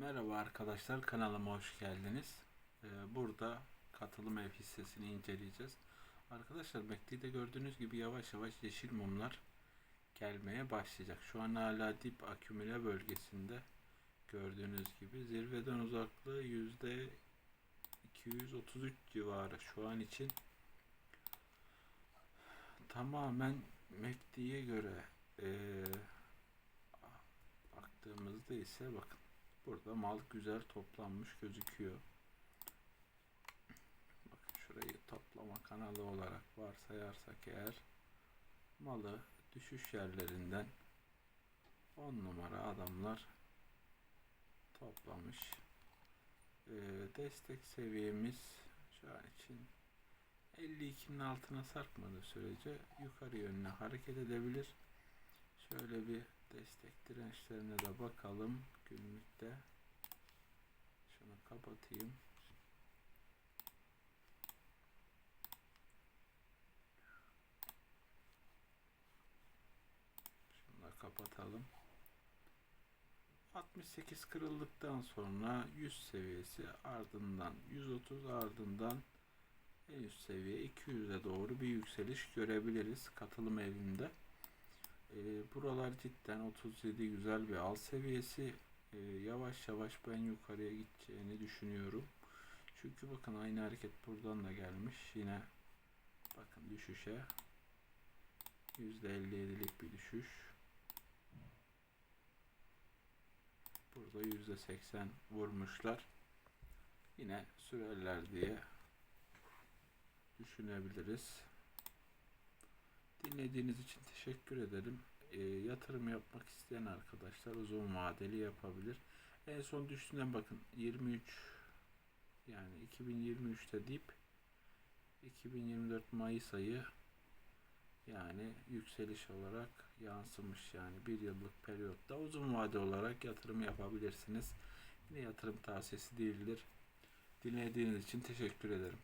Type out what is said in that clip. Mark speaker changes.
Speaker 1: Merhaba arkadaşlar kanalıma hoş geldiniz. Ee, burada katılım ev hissesini inceleyeceğiz. Arkadaşlar MACD'de gördüğünüz gibi yavaş yavaş yeşil mumlar gelmeye başlayacak. Şu an hala dip akümüle bölgesinde gördüğünüz gibi zirveden uzaklığı yüzde 233 civarı şu an için tamamen MACD'ye göre eee, baktığımızda ise bakın Burada mal güzel toplanmış gözüküyor. Bakın şurayı toplama kanalı olarak varsayarsak eğer malı düşüş yerlerinden 10 numara adamlar toplamış. Ee, destek seviyemiz şu an için 52'nin altına sarkmadığı sürece yukarı yönüne hareket edebilir. Şöyle bir destek dirençlerine de bakalım günlükte. Şunu kapatayım. Şunu da kapatalım. 68 kırıldıktan sonra 100 seviyesi ardından 130 ardından en üst seviye 200'e doğru bir yükseliş görebiliriz katılım evinde. E, buralar cidden 37 güzel bir al seviyesi. E, yavaş yavaş ben yukarıya gideceğini düşünüyorum. Çünkü bakın aynı hareket buradan da gelmiş. Yine bakın düşüşe %57'lik bir düşüş. Burada %80 vurmuşlar. Yine sürerler diye düşünebiliriz. Dinlediğiniz için teşekkür ederim. E, yatırım yapmak isteyen arkadaşlar uzun vadeli yapabilir. En son düştüğünden bakın 23 yani 2023'te dip 2024 Mayıs ayı yani yükseliş olarak yansımış yani bir yıllık periyotta uzun vade olarak yatırım yapabilirsiniz. Yine yatırım tavsiyesi değildir. Dinlediğiniz için teşekkür ederim.